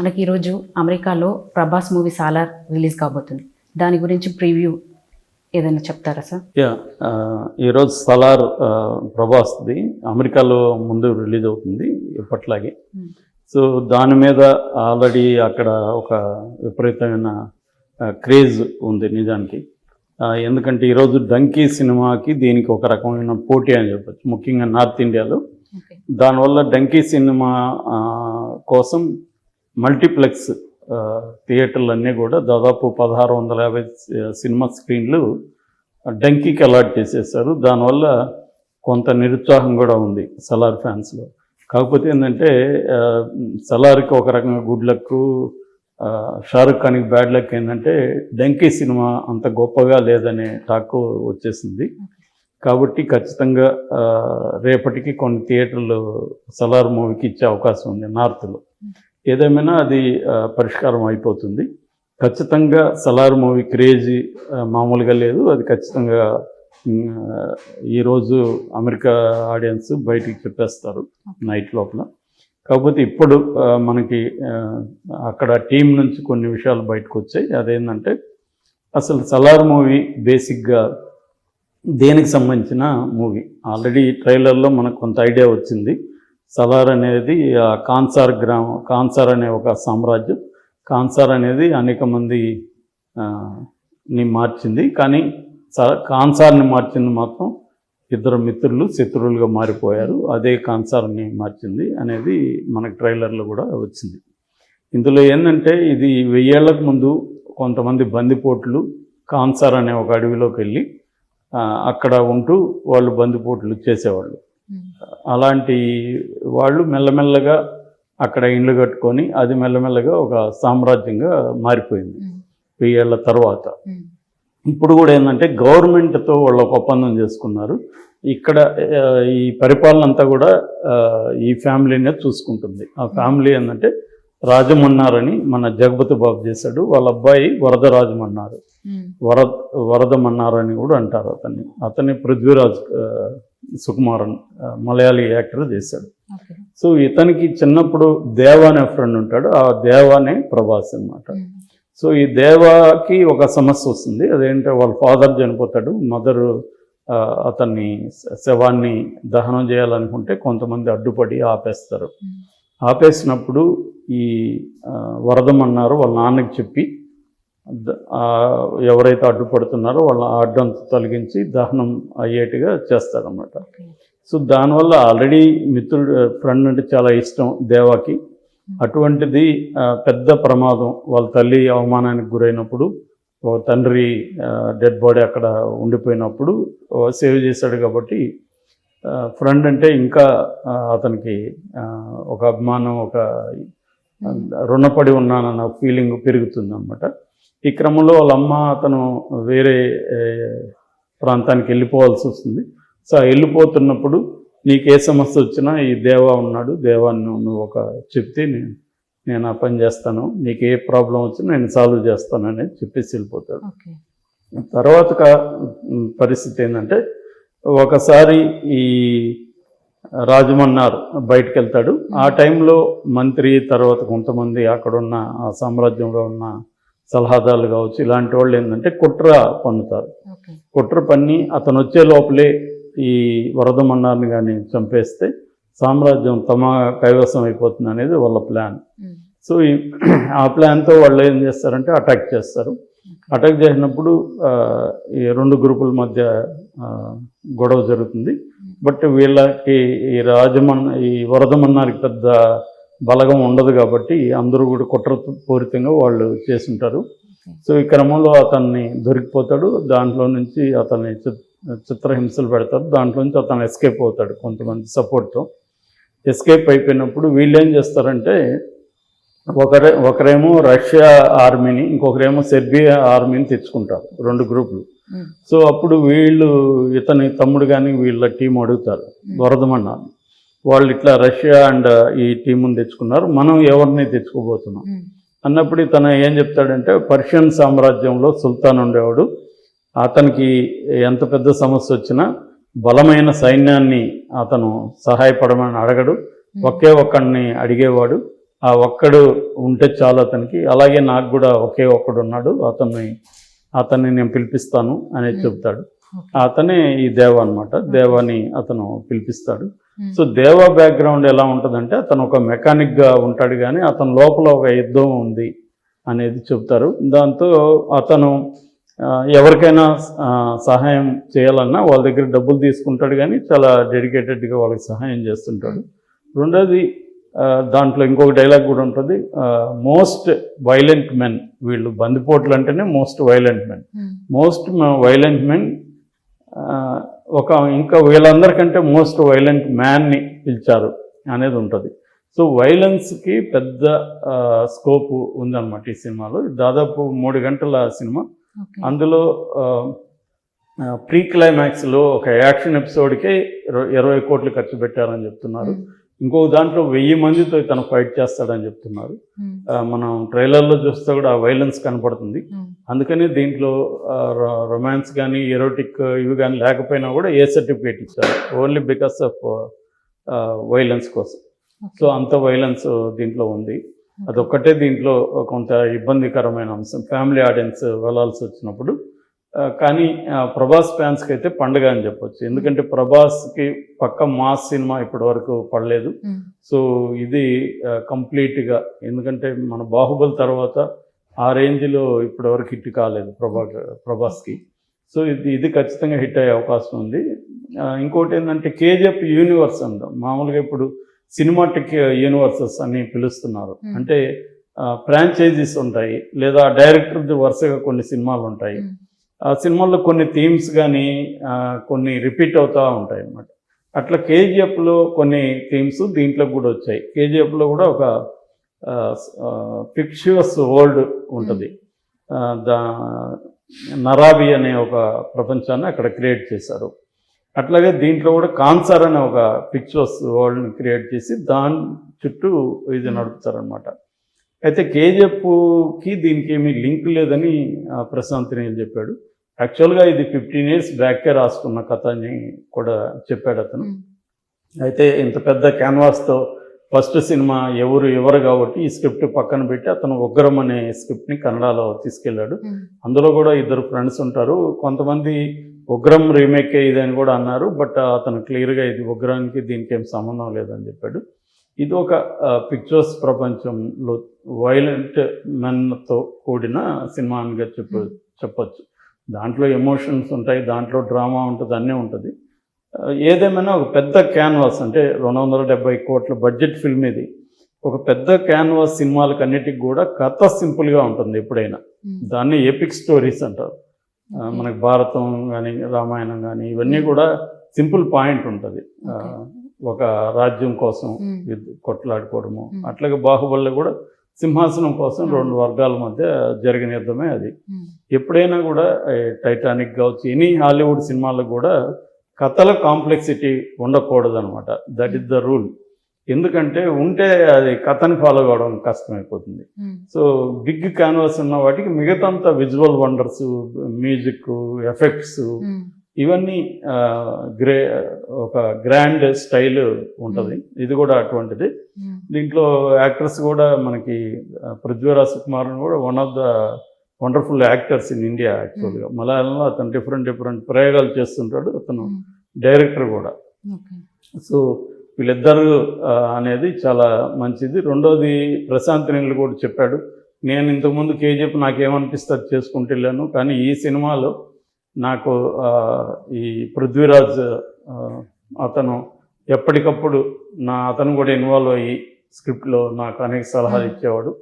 మనకి ఈరోజు అమెరికాలో ప్రభాస్ మూవీ సాలార్ రిలీజ్ కాబోతుంది. దాని గురించి ప్రివ్యూ ఏదైనా చెప్తారా సార్? యా ఈరోజు సలార్ ప్రభాస్ది అమెరికాలో ముందు రిలీజ్ అవుతుంది ఇప్పట్లాగే. Hmm. సో దాని మీద ఆల్రెడీ అక్కడ ఒక విపరీతమైన క్రేజ్ ఉంది నిజానికి. ఎందుకంటే ఈరోజు డంకీ సినిమాకి దీనికి ఒక రకమైన పోటీ అని చెప్పచ్చు. ముఖ్యంగా నార్త్ ఇండియాలో. దానివల్ల డంకీ సినిమా కోసం మల్టీప్లెక్స్ థియేటర్లన్నీ థియేటర్లు అన్నీ కూడా దాదాపు పదహారు వందల యాభై సినిమా స్క్రీన్లు డంకీకి అలాట్ చేసేసారు దానివల్ల కొంత నిరుత్సాహం కూడా ఉంది సలార్ ఫ్యాన్స్లో. కాకపోతే ఏంటంటే సలార్కి ఒక రకంగా గుడ్ లక్ షారుఖ్ ఖాన్కి బ్యాడ్ లక్ ఏంటంటే డంకీ సినిమా అంత గొప్పగా లేదనే టాక్ వచ్చేసింది. కాబట్టి ఖచ్చితంగా రేపటికి కొన్ని థియేటర్లు సలార్ మూవీకి ఇచ్చే అవకాశం ఉంది నార్త్లో. ఏదేమైనా అది పరిష్కారం అయిపోతుంది. ఖచ్చితంగా సలార్ మూవీ క్రేజీ మామూలుగా లేదు. అది ఖచ్చితంగా ఈరోజు అమెరికా ఆడియన్స్ బయటికి చెప్పేస్తారు నైట్ లోపల. కాకపోతే ఇప్పుడు మనకి అక్కడ టీం నుంచి కొన్ని విషయాలు బయటకు వచ్చాయి. అదేంటంటే అసలు సలార్ మూవీ బేసిక్గా దేనికి సంబంధించిన మూవీ? ఆల్రెడీ ట్రైలర్లో మనకు కొంత ఐడియా వచ్చింది. సలార్ అనేది కాన్సార్ గ్రామం కాన్సార్ అనే ఒక సామ్రాజ్యం. కాన్సార్ అనేది అనేక మంది ని మార్చింది. కానీ స- కాన్సార్ని మార్చింది మాత్రం ఇద్దరు మిత్రులు శత్రువులుగా మారిపోయారు. అదే కాన్సార్ని మార్చింది అనేది మనకు ట్రైలర్లో కూడా వచ్చింది. ఇందులో ఏంటంటే ఇది వెయ్యేళ్ళకు ముందు కొంతమంది బందిపోట్లు కాన్సార్ అనే ఒక అడవిలోకి వెళ్ళి అక్కడ ఉంటూ వాళ్ళు బందిపోట్లు చేసేవాళ్ళు. అలాంటి వాళ్ళు మెల్లమెల్లగా అక్కడ ఇండ్లు కట్టుకొని అది మెల్లమెల్లగా ఒక సామ్రాజ్యంగా మారిపోయింది. వెయ్యేళ్ళ తర్వాత. ఇప్పుడు కూడా ఏంటంటే గవర్నమెంట్తో వాళ్ళు ఒక ఒప్పందం చేసుకున్నారు. ఇక్కడ ఈ పరిపాలన అంతా కూడా ఈ ఫ్యామిలీనే చూసుకుంటుంది. ఆ ఫ్యామిలీ ఏంటంటే రాజమన్నారని మన జగపతి బాబు చేశాడు. వాళ్ళ అబ్బాయి వరద రాజమన్నారు. వర వరదమన్నారని కూడా అంటారు అతన్ని. అతన్ని పృథ్వీరాజ్ సుకుమారన్ మలయాళీ యాక్టర్ చేశాడు. సో ఇతనికి చిన్నప్పుడు దేవ అనే ఫ్రెండ్ ఉంటాడు ఆ దేవ అనే ప్రభాస్ అన్నమాట. సో ఈ దేవాకి ఒక సమస్య వస్తుంది అదేంటే వాళ్ళ ఫాదర్ చనిపోతాడు మదర్ అతన్ని శవాన్ని దహనం చేయాలనుకుంటే కొంతమంది అడ్డుపడి ఆపేస్తారు. ఆపేసినప్పుడు ఈ ఆ, వరదమన్నారు వాళ్ళ నాన్నకి చెప్పి ఎవరైతే అడ్డుపడుతున్నారో వాళ్ళ ఆ అడ్డంతా తొలగించి దహనం అయ్యేట్టుగా చేస్తారన్నమాట. ఓకే. సో దానివల్ల ఆల్రెడీ మిత్రుడు ఫ్రెండ్ అంటే చాలా ఇష్టం దేవాకి. అటువంటిది పెద్ద ప్రమాదం. వాళ్ళ తల్లి అవమానానికి గురైనప్పుడు ఓ తండ్రి డెడ్ బాడీ అక్కడ ఉండిపోయినప్పుడు సేవ్ చేశాడు కాబట్టి ఫ్రెండ్ అంటే ఇంకా అతనికి ఒక అభిమానం ఒక రుణపడి ఉన్నానన్న ఫీలింగ్ పెరుగుతుంది అనమాట ఈ క్రమంలో వాళ్ళ అమ్మ అతను వేరే ప్రాంతానికి వెళ్ళిపోవాల్సి వస్తుంది. సో ఆ వెళ్ళిపోతున్నప్పుడు నీకు ఏ సమస్య వచ్చినా ఈ దేవా ఉన్నాడు దేవాన్ని నువ్వు ఒక చెప్తే నేను నేను ఆ పని చేస్తాను నీకు ఏ ప్రాబ్లం వచ్చినా నేను సాల్వ్ చేస్తాను అనేది చెప్పేసి వెళ్ళిపోతాడు. ఓకే. తర్వాత పరిస్థితి ఏంటంటే ఒకసారి ఈ రాజమన్నారు బయటకు వెళ్తాడు ఆ టైంలో మంత్రి తర్వాత కొంతమంది అక్కడున్న ఆ సామ్రాజ్యంలో ఉన్న సలహాదారులు కావచ్చు ఇలాంటి వాళ్ళు ఏంటంటే కుట్ర పన్నుతారు. కుట్ర పన్ని అతను వచ్చే లోపలే ఈ వరదమన్నారిని కానీ చంపేస్తే సామ్రాజ్యం తమ కైవసం అయిపోతుంది అనేది వాళ్ళ ప్లాన్. సో ఈ ఆ ప్లాన్తో వాళ్ళు ఏం చేస్తారంటే అటాక్ చేస్తారు. అటాక్ చేసినప్పుడు ఈ రెండు గ్రూపుల మధ్య గొడవ జరుగుతుంది. బట్ వీళ్ళకి ఈ రాజమన్ ఈ వరదమన్నారికి పెద్ద బలగం ఉండదు కాబట్టి అందరూ కూడా కుట్ర పూరితంగా వాళ్ళు చేసుంటారు. సో ఈ క్రమంలో అతన్ని దొరికిపోతాడు. దాంట్లో నుంచి అతన్ని చిత్- చిత్రహింసలు పెడతారు దాంట్లో నుంచి అతను ఎస్కేప్ అవుతాడు కొంతమంది సపోర్ట్తో ఎస్కేప్ అయిపోయినప్పుడు వీళ్ళు ఏం చేస్తారంటే ఒకరే ఒకరేమో రష్యా ఆర్మీని ఇంకొకరేమో సెర్బియా ఆర్మీని తెచ్చుకుంటారు రెండు గ్రూపులు. సో అప్పుడు వీళ్ళు ఇతని తమ్ముడు కానీ వీళ్ళ టీం అడుగుతారు వరదమన్నారు వాళ్ళు ఇట్లా రష్యా అండ్ ఈ టీముని తెచ్చుకున్నారు. మనం ఎవరిని తెచ్చుకోబోతున్నాం? అన్నప్పుడు ఇతను ఏం చెప్తాడంటే పర్షియన్ సామ్రాజ్యంలో సుల్తాన్ ఉండేవాడు. అతనికి ఎంత పెద్ద సమస్య వచ్చినా బలమైన సైన్యాన్ని అతను సహాయపడమని అడగడు. ఒకే ఒక్కడిని అడిగేవాడు. ఆ ఒక్కడు ఉంటే చాలు అతనికి. అలాగే నాకు కూడా ఒకే ఒక్కడు ఉన్నాడు. అతన్ని అతన్ని నేను పిలిపిస్తాను అనేది చెప్తాడు. అతనే ఈ దేవ అన్నమాట. దేవాని అతను పిలిపిస్తాడు. సో దేవ బ్యాక్గ్రౌండ్ ఎలా ఉంటుందంటే అతను ఒక మెకానిక్గా ఉంటాడు కానీ అతని లోపల ఒక యుద్ధం ఉంది అనేది చెప్తారు. దాంతో అతను ఎవరికైనా సహాయం చేయాలన్నా వాళ్ళ దగ్గర డబ్బులు తీసుకుంటాడు కానీ చాలా డెడికేటెడ్గా వాళ్ళకి సహాయం చేస్తుంటాడు. రెండోది దాంట్లో ఇంకొక డైలాగ్ కూడా ఉంటుంది. మోస్ట్ వైలెంట్ మెన్ వీళ్ళు బందిపోట్లు అంటేనే most violent men most violent men ఒక ఇంకా వీళ్ళందరికంటే మోస్ట్ వైలెంట్ మ్యాన్ని పిలిచారు అనేది ఉంటుంది. సో వైలెన్స్కి పెద్ద స్కోప్ ఉందన్నమాట ఈ సినిమాలో. దాదాపు మూడు గంటల సినిమా. అందులో ప్రీ క్లైమాక్స్లో ఒక యాక్షన్ ఎపిసోడ్కే ఇరవై కోట్లు ఖర్చు పెట్టారని చెప్తున్నారు. ఇంకొక దాంట్లో వెయ్యి మందితో తను ఫైట్ చేస్తాడని చెప్తున్నారు. మనం ట్రైలర్లో చూస్తే కూడా ఆ వైలెన్స్ కనపడుతుంది. అందుకని దీంట్లో రొమాన్స్ కానీ ఎరోటిక్ ఇవి కానీ లేకపోయినా కూడా ఏ సర్టిఫికేట్ ఇచ్చారు? ఓన్లీ బికాస్ ఆఫ్ వైలెన్స్ కోసం. సో అంత వైలెన్స్ దీంట్లో ఉంది. అదొక్కటే దీంట్లో కొంత ఇబ్బందికరమైన అంశం. ఫ్యామిలీ ఆడియన్స్ వెళ్ళాల్సి వచ్చినప్పుడు కానీ ప్రభాస్ ఫ్యాన్స్కి అయితే పండుగ అని చెప్పొచ్చు. ఎందుకంటే ప్రభాస్కి పక్క మాస్ సినిమా ఇప్పటి వరకు పడలేదు సో ఇది కంప్లీట్గా. ఎందుకంటే మన బాహుబలి తర్వాత ఆ రేంజ్లో ఇప్పటివరకు హిట్ కాలేదు ప్రభా ప్రభాస్కి. సో ఇది ఇది ఖచ్చితంగా హిట్ అయ్యే అవకాశం ఉంది. ఇంకోటి ఏంటంటే కేజీఎఫ్ యూనివర్స్ అంటాం. మామూలుగా ఇప్పుడు సినిమాటిక్ యూనివర్సెస్ అని పిలుస్తున్నారు. అంటే ఫ్రాంచైజీస్ ఉంటాయి. లేదా డైరెక్టర్ది వరుసగా కొన్ని సినిమాలు ఉంటాయి. సినిమాల్లో కొన్ని థీమ్స్ కానీ కొన్ని రిపీట్ అవుతూ ఉంటాయి అన్నమాట. అట్లా కేజీఎఫ్లో కొన్ని థీమ్స్ దీంట్లో కూడా వచ్చాయి. కేజీఎఫ్లో కూడా ఒక ఫిక్షువస్ వరల్డ్ ఉంటుంది. దా నరాబి అనే ఒక ప్రపంచాన్ని అక్కడ క్రియేట్ చేశారు. అట్లాగే దీంట్లో కూడా కాన్సర్ అనే ఒక పిక్చర్స్ వరల్డ్ని క్రియేట్ చేసి దాని చుట్టూ ఇది నడుపుతారనమాట అయితే కేజీఎఫ్కి దీనికి ఏమీ లింక్ లేదని ప్రశాంత్ నీల్ చెప్పాడు. యాక్చువల్గా ఇది ఫిఫ్టీన్ ఇయర్స్ బ్యాకే రాసుకున్న కథ అని కూడా చెప్పాడు అతను. అయితే ఇంత పెద్ద క్యాన్వాస్తో ఫస్ట్ సినిమా ఎవరు ఎవరు కాబట్టి ఈ స్క్రిప్ట్ పక్కన పెట్టి అతను ఉగ్రం అనే స్క్రిప్ట్ని కన్నడలో తీసుకెళ్ళాడు. అందులో కూడా ఇద్దరు ఫ్రెండ్స్ ఉంటారు. కొంతమంది ఉగ్రం రీమేక్ ఇదని కూడా అన్నారు బట్ అతను క్లియర్గా ఇది ఉగ్రానికి దీనికి ఏం సంబంధం లేదని చెప్పాడు. ఇది ఒక పిక్చర్స్ ప్రపంచంలో వైలెంట్ మెన్తో కూడిన సినిమా అనిగా చెప్ప చెప్పొచ్చు. దాంట్లో ఎమోషన్స్ ఉంటాయి దాంట్లో డ్రామా ఉంటుంది అన్నీ ఉంటుంది. ఏదేమైనా ఒక పెద్ద క్యాన్వాస్ అంటే రెండు వందల డెబ్బై కోట్ల బడ్జెట్ ఫిల్మ్ ఇది. ఒక పెద్ద క్యాన్వాస్ సినిమాలకు అన్నిటికి కూడా కథ సింపుల్గా ఉంటుంది ఎప్పుడైనా. దాన్ని ఎపిక్ స్టోరీస్ అంటారు. మనకి భారతం కానీ రామాయణం కానీ ఇవన్నీ కూడా సింపుల్ పాయింట్ ఉంటుంది. ఒక రాజ్యం కోసం కొట్లాడుకోవడము. అట్లాగే బాహుబలిలో కూడా సింహాసనం కోసం. రెండు వర్గాల మధ్య జరిగిన యుద్ధమే అది. ఎప్పుడైనా కూడా టైటానిక్ కావచ్చు ఎనీ హాలీవుడ్ సినిమాలకు కూడా కథల కాంప్లెక్సిటీ ఉండకూడదు అనమాట దట్ ఈస్ ద రూల్ ఎందుకంటే ఉంటే అది కథని ఫాలో కావడం కష్టమైపోతుంది. సో బిగ్ క్యాన్వాస్ ఉన్న వాటికి మిగతాంతా విజువల్ వండర్స్ మ్యూజిక్ ఎఫెక్ట్స్ ఇవన్నీ గ్రే ఒక గ్రాండ్ స్టైల్ ఉంటుంది. ఇది కూడా అటువంటిది. దీంట్లో యాక్టర్స్ కూడా మనకి పృథ్వీరాజ్ కుమార్ కూడా one of the wonderful actors in India యాక్చువల్గా. మలయాళంలో అతను డిఫరెంట్ డిఫరెంట్ ప్రయోగాలు చేస్తుంటాడు. అతను డైరెక్టర్ కూడా. సో వీళ్ళిద్దరు అనేది చాలా మంచిది. రెండోది ప్రశాంత్ నీళ్ళు కూడా చెప్పాడు. నేను ఇంతకుముందు కేజీఎఫ్ నాకేమనిపిస్తే అది చేసుకుంటూ వెళ్ళాను. కానీ ఈ సినిమాలో నాకు ఈ పృథ్వీరాజ్ అతను ఎప్పటికప్పుడు నా అతను కూడా ఇన్వాల్వ్ అయ్యి స్క్రిప్ట్లో నాకు అనేక సలహాలు ఇచ్చేవాడు.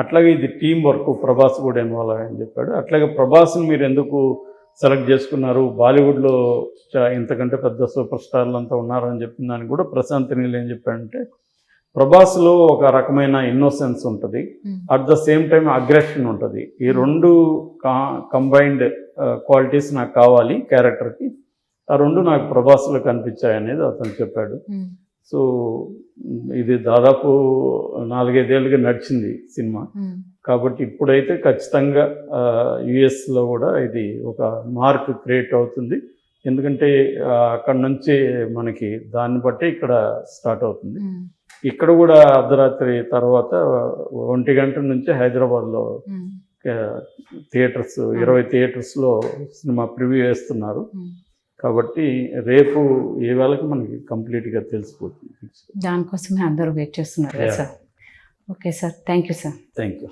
అట్లాగే ఇది టీం వర్క్ ప్రభాస్ కూడా ఇన్వాల్వ్ అయ్యని చెప్పాడు. అట్లాగే ప్రభాస్ని మీరు ఎందుకు సెలెక్ట్ చేసుకున్నారు? బాలీవుడ్లో ఇంతకంటే పెద్ద సూపర్ స్టార్లు అంతా ఉన్నారని చెప్పిన దానికి కూడా ప్రశాంత్ నీళ్ళు ఏం చెప్పాడంటే ప్రభాస్లో ఒక రకమైన ఇన్నోసెన్స్ ఉంటుంది. At the same time aggression ఉంటుంది. ఈ రెండు కా కంబైన్డ్ క్వాలిటీస్ నాకు కావాలి క్యారెక్టర్కి ఆ రెండు నాకు ప్రభాస్లో కనిపించాయి అనేది అతను చెప్పాడు. సో ఇది దాదాపు నాలుగైదేళ్ళుగా నడిచింది సినిమా. కాబట్టి ఇప్పుడైతే ఖచ్చితంగా యుఎస్లో కూడా ఇది ఒక మార్క్ క్రియేట్ అవుతుంది. ఎందుకంటే అక్కడ నుంచి మనకి దాన్ని బట్టి ఇక్కడ స్టార్ట్ అవుతుంది. ఇక్కడ కూడా అర్ధరాత్రి తర్వాత ఒంటి గంట నుంచి హైదరాబాద్లో థియేటర్స్ ఇరవై థియేటర్స్లో సినిమా ప్రివ్యూ వేస్తున్నారు. కాబట్టి రేపు ఏ వేళకి మనకి కంప్లీట్గా తెలిసిపోతుంది దానికోసమే అందరూ వెయిట్ చేస్తున్నారు. Sir? Okay sir. Thank you sir. Thank you